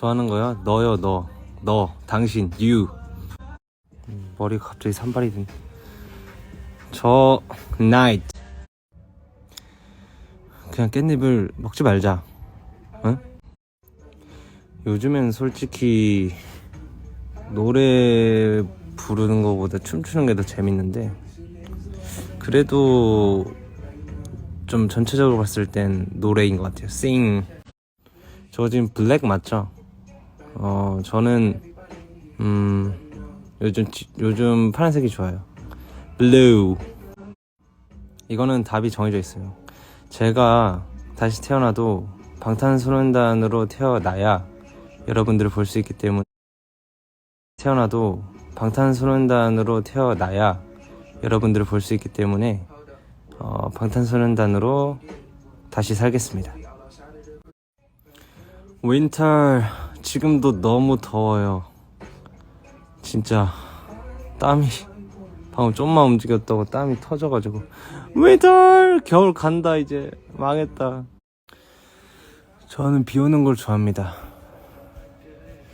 좋아하는 거야? 너요, 너. 너, 당신, you. 음, 머리가 갑자기 산발이 된. 저, night. 그냥 깻잎을 먹지 말자. 응? 요즘엔 솔직히 노래 부르는 거보다 춤추는 게 더 재밌는데 그래도 좀 전체적으로 봤을 땐 노래인 것 같아요. sing. 저 지금 블랙 맞죠? 어 저는 음 요즘 지- 요즘 파란색이 좋아요. blue. 이거는 답이 정해져 있어요. 제가 다시 태어나도 방탄소년단으로 태어나야 여러분들을 볼 수 있기 때문에 태어나도 방탄소년단으로 태어나야 여러분들을 볼 수 있기 때문에 어, 방탄소년단으로 다시 살겠습니다. 윈터 지금도 너무 더워요. 진짜 땀이 방금 좀만 움직였다고 땀이 터져가지고 윈터 겨울 간다 이제 망했다. 저는 비 오는 걸 좋아합니다.